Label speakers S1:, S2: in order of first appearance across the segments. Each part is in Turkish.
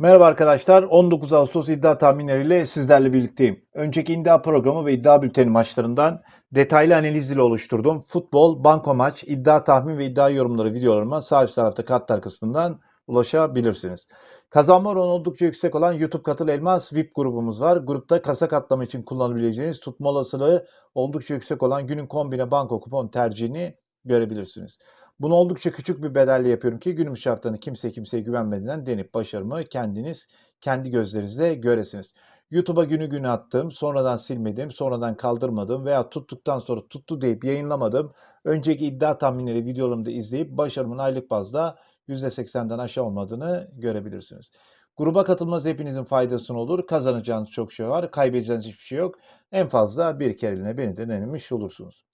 S1: Merhaba arkadaşlar. 19 Ağustos iddia tahminleriyle sizlerle birlikteyim. Önceki iddia programı ve iddia bülteni maçlarından detaylı analiz ile oluşturduğum futbol, banko maç, iddia tahmin ve iddia yorumları videolarıma sağ üst tarafta kartlar kısmından ulaşabilirsiniz. Kazanma oranı oldukça yüksek olan YouTube Katıl Elmas VIP grubumuz var. Grupta kasa katlama için kullanabileceğiniz tutma olasılığı oldukça yüksek olan günün kombine banko kupon tercihini görebilirsiniz. Bunu oldukça küçük bir bedelle yapıyorum ki günümüz şartlarını kimse kimseye güvenmeden denip başarımı kendiniz kendi gözlerinizle göresiniz. YouTube'a günü günü attım, sonradan silmedim, sonradan kaldırmadım veya tuttuktan sonra tuttu deyip yayınlamadım. Önceki iddia tahminleri videolarımı da izleyip başarımın aylık bazda %80'den aşağı olmadığını görebilirsiniz. Gruba katılmanız hepinizin faydasına olur. Kazanacağınız çok şey var, kaybedeceğiniz hiçbir şey yok. En fazla bir kereliğine beni de denemiş olursunuz.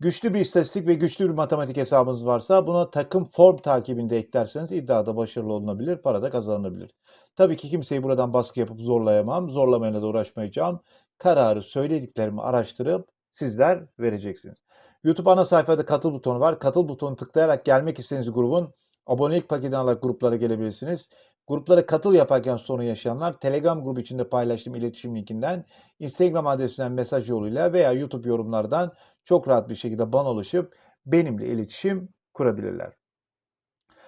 S1: Güçlü bir istatistik ve güçlü bir matematik hesabınız varsa buna takım form takibinde eklerseniz iddiada başarılı olunabilir, para da kazanılabilir. Tabii ki kimseyi buradan baskı yapıp zorlayamam, zorlamayla da uğraşmayacağım. Kararı söylediklerimi araştırıp sizler vereceksiniz. YouTube ana sayfada katıl butonu var. Katıl butonu tıklayarak gelmek istediğiniz grubun abonelik paketini alarak gruplara gelebilirsiniz. Gruplara katıl yaparken sorun yaşayanlar Telegram grubu içinde paylaştığım iletişim linkinden, Instagram adresinden mesaj yoluyla veya YouTube yorumlardan çok rahat bir şekilde bana ulaşıp benimle iletişim kurabilirler.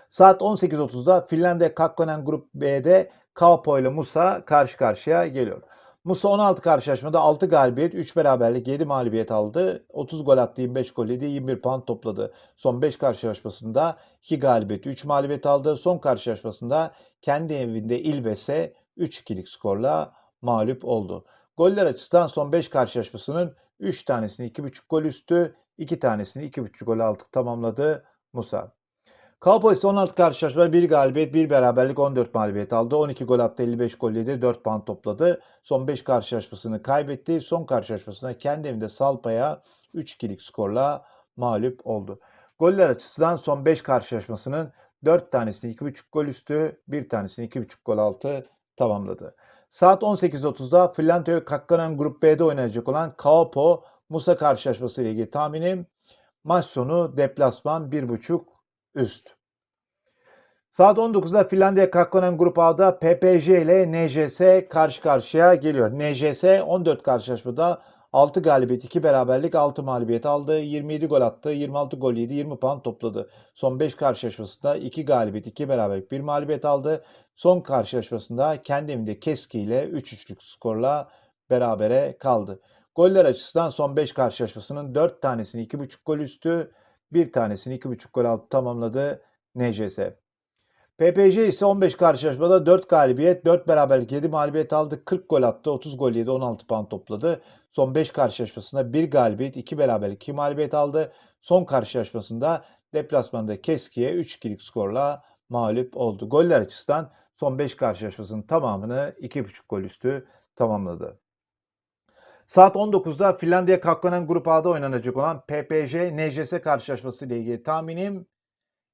S1: Saat 18.30'da Finlandiya Kakkonen Grup B'de Kaupo ile Musa karşı karşıya geliyor. Musa 16 karşılaşmada 6 galibiyet, 3 beraberlik, 7 mağlubiyet aldı. 30 gol attı, 25 gol yedi, 21 puan topladı. Son 5 karşılaşmasında 2 galibiyet, 3 mağlubiyet aldı. Son karşılaşmasında kendi evinde İlves'e 3-2'lik skorla mağlup oldu. Goller açısından son 5 karşılaşmasının 3 tanesini 2.5 gol üstü, 2 tanesini 2.5 gol altı tamamladı Musa. Cowboys 16 karşılaşma 1 galibiyet 1 beraberlik 14 mağlubiyet aldı. 12 gol attı 55 gol yedi 4 puan topladı. Son 5 karşılaşmasını kaybetti. Son karşılaşmasında kendi evinde Salpa'ya 3-2'lik skorla mağlup oldu. Goller açısından son 5 karşılaşmasının 4 tanesini 2.5 gol üstü, 1 tanesini 2.5 gol altı tamamladı. Saat 18.30'da Finlandiya Kakkanen Grup B'de oynanacak olan Kaupo Musa karşılaşması ile ilgili tahminim maç sonu deplasman 1.5 üst. Saat 19'da Finlandiya Kakkonen Grup A'da PPJ ile NJS karşı karşıya geliyor. NJS 14 karşılaşmada 6 galibiyet, 2 beraberlik, 6 mağlubiyet aldı. 27 gol attı, 26 gol yedi, 20 puan topladı. Son 5 karşılaşmasında 2 galibiyet, 2 beraberlik, 1 mağlubiyet aldı. Son karşılaşmasında kendi evinde Keski ile 3-3'lük skorla berabere kaldı. Goller açısından son 5 karşılaşmasının 4 tanesini 2.5 gol üstü, 1 tanesini 2.5 gol altı tamamladı NJS. PPJ ise 15 karşılaşmada 4 galibiyet, 4 beraberlik, 7 mağlubiyet aldı. 40 gol attı, 30 gol yedi, 16 puan topladı. Son 5 karşılaşmasında 1 galibiyet, 2 beraberlik, 2 mağlubiyet aldı. Son karşılaşmasında deplasmanda Keski'ye 3-2'lik skorla mağlup oldu. Goller açısından son 5 karşılaşmasının tamamını 2.5 gol üstü tamamladı. Saat 19'da Finlandiya Kakkonen Grup A'da oynanacak olan PPJ NJS karşılaşması ile ilgili tahminim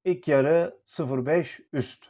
S1: ilk yarı 0-5 üst.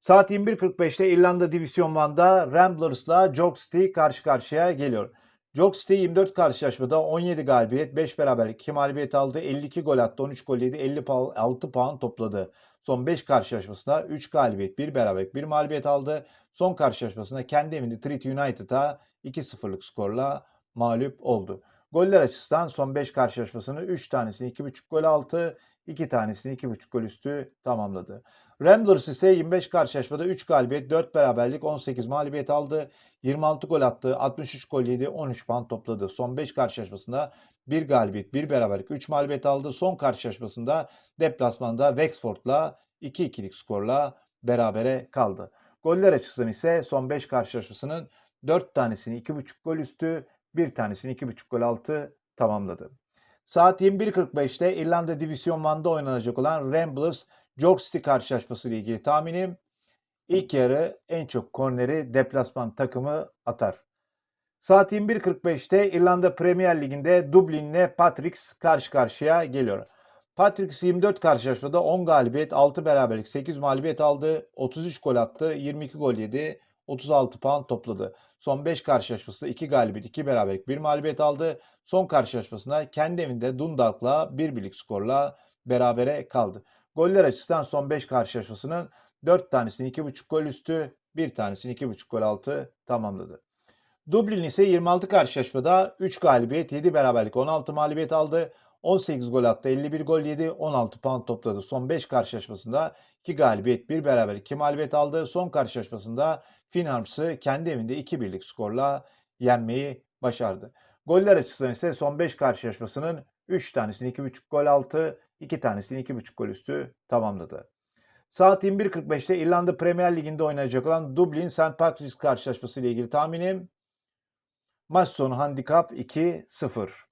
S1: Saat 21.45'te İrlanda Divisyon 1'da Ramblers'la Jock City karşı karşıya geliyor. Jock City 24 karşılaşmada 17 galibiyet, 5 beraberlik, 2 mağlubiyet aldı, 52 gol attı, 13 gol yedi, 56 puan topladı. Son 5 karşılaşmasında 3 galibiyet, 1 beraberlik, 1 mağlubiyet aldı. Son karşılaşmasında kendi evinde Treaty United'a 2-0'lık skorla mağlup oldu. Goller açısından son 5 karşılaşmasını 3 tanesini 2.5 gol altı, 2 tanesini 2.5 gol üstü tamamladı. Ramblers ise 25 karşılaşmada 3 galibiyet, 4 beraberlik, 18 mağlubiyet aldı. 26 gol attı, 63 gol yedi, 13 puan topladı. Son 5 karşılaşmasında 1 galibiyet, 1 beraberlik, 3 mağlubiyet aldı. Son karşılaşmasında deplasmanda Wexford'la 2-2'lik skorla berabere kaldı. Goller açısından ise son 5 karşılaşmasının 4 tanesini 2.5 gol üstü, 1 tanesini 2.5 gol altı tamamladı. Saat 21.45'te İrlanda Divisyon 1'da oynanacak olan Ramblers York City karşılaşması ile ilgili tahminim ilk yarı en çok korneri deplasman takımı atar. Saat 21.45'te İrlanda Premier Ligi'nde Dublin'le Patricks karşı karşıya geliyor. Patricks 24 karşılaşmada 10 galibiyet, 6 beraberlik, 8 mağlubiyet aldı, 33 gol attı, 22 gol yedi, 36 puan topladı. Son 5 karşılaşmasında 2 galibiyet, 2 beraberlik, 1 mağlubiyet aldı. Son karşılaşmasında kendi evinde Dundalk'la 1 birlik skorla berabere kaldı. Goller açısından son 5 karşılaşmasının 4 tanesini 2.5 gol üstü, 1 tanesini 2.5 gol altı tamamladı. Dublin ise 26 karşılaşmada 3 galibiyet, 7 beraberlik, 16 mağlubiyet aldı. 18 gol attı, 51 gol yedi, 16 puan topladı. Son 5 karşılaşmasında 2 galibiyet, 1 beraberlik, 2 mağlubiyet aldı. Son karşılaşmasında Finharms'ı kendi evinde 2-1'lik skorla yenmeyi başardı. Goller açısından ise son 5 karşılaşmasının 3 tanesini 2.5 gol altı, 2 tanesini 2.5 gol üstü tamamladı. Saat 21.45'te İrlanda Premier Ligi'nde oynayacak olan Dublin St. Patrick's karşılaşması ile ilgili tahminim maç sonu handikap 2-0.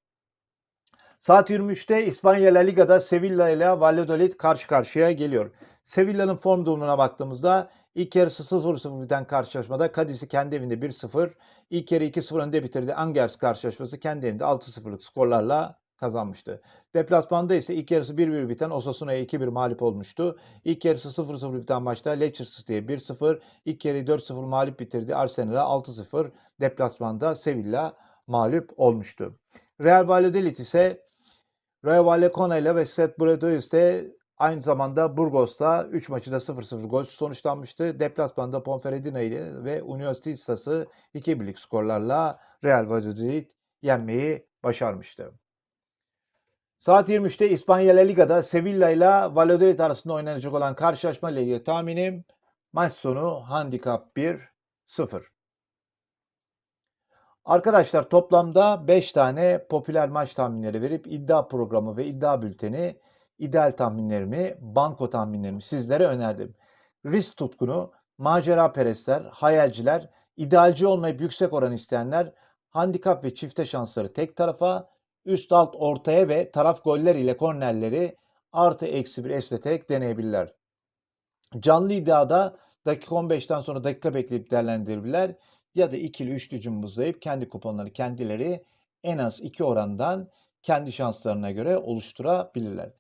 S1: Saat 23'te İspanya La Liga'da Sevilla ile Valladolid karşı karşıya geliyor. Sevilla'nın form durumuna baktığımızda ilk yarısı 0-0 biten karşılaşmada Cadiz'i kendi evinde 1-0, ilk yarı 2-0 önde bitirdi. Angers karşılaşması kendi evinde 6-0'lık skorlarla kazanmıştı. Deplasmanda ise ilk yarısı 1-1 biten Osasuna'ya 2-1 mağlup olmuştu. İlk yarısı 0-0 biten maçta Leicester City'ye 1-0, ilk yarıyı 4-0 mağlup bitirdi. Arsenal'a 6-0 deplasmanda Sevilla mağlup olmuştu. Real Valladolid ise Rayo Vallecano ile ve Stade Bordeaux'te aynı zamanda Burgos'ta 3 maçı da 0-0 gol sonuçlanmıştı. Deplasmanda Ponferradina ile ve Universitas'ı 2-1'lik skorlarla Real Valladolid yenmeyi başarmıştı. Saat 23'te İspanya La Liga'da Sevilla ile Valladolid arasında oynanacak olan karşılaşma ile ilgili tahminim maç sonu handikap 1-0. Arkadaşlar toplamda 5 tane popüler maç tahminleri verip iddia programı ve iddia bülteni, ideal tahminlerimi, banko tahminlerimi sizlere önerdim. Risk tutkunu, macera perestler, hayalciler, idealci olmayıp yüksek oran isteyenler, handikap ve çifte şansları tek tarafa, üst alt ortaya ve taraf goller ile kornerleri artı eksi bir esneterek deneyebilirler. Canlı iddiada dakika 15'ten sonra dakika bekleyip değerlendirebilirler ya da ikili üçlü cımbızlayıp kendi kuponları kendileri en az iki orandan kendi şanslarına göre oluşturabilirler.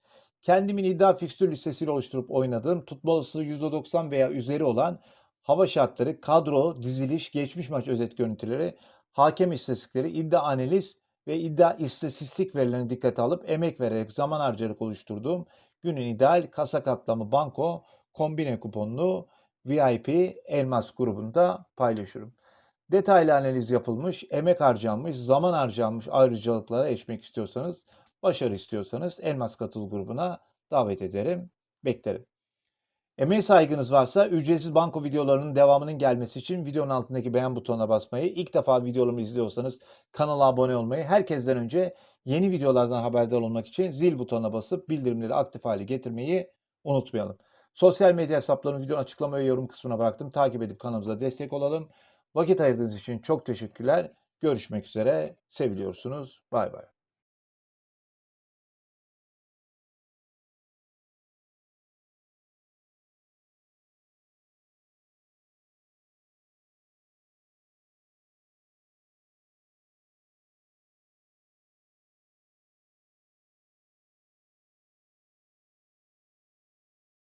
S1: Kendimin iddia fikstür listesiyle oluşturup oynadığım tutma olasılığı %90 veya üzeri olan hava şartları, kadro, diziliş, geçmiş maç özet görüntüleri, hakem istatistikleri, iddia analiz ve iddia istatistik verilerini dikkate alıp emek vererek zaman harcayarak oluşturduğum günün ideal kasa katlamı banko kombine kuponlu VIP elmas grubunda paylaşıyorum. Detaylı analiz yapılmış, emek harcanmış, zaman harcanmış ayrıcalıklara erişmek istiyorsanız, başarı istiyorsanız Elmas Katıl grubuna davet ederim, beklerim. Emeğe saygınız varsa ücretsiz banko videolarının devamının gelmesi için videonun altındaki beğen butonuna basmayı, ilk defa videolarımı izliyorsanız kanala abone olmayı, herkesten önce yeni videolardan haberdar olmak için zil butonuna basıp bildirimleri aktif hale getirmeyi unutmayalım. Sosyal medya hesaplarını videonun açıklama ve yorum kısmına bıraktım. Takip edip kanalımıza destek olalım. Vakit ayırdığınız için çok teşekkürler. Görüşmek üzere. Seviliyorsunuz. Bay bay.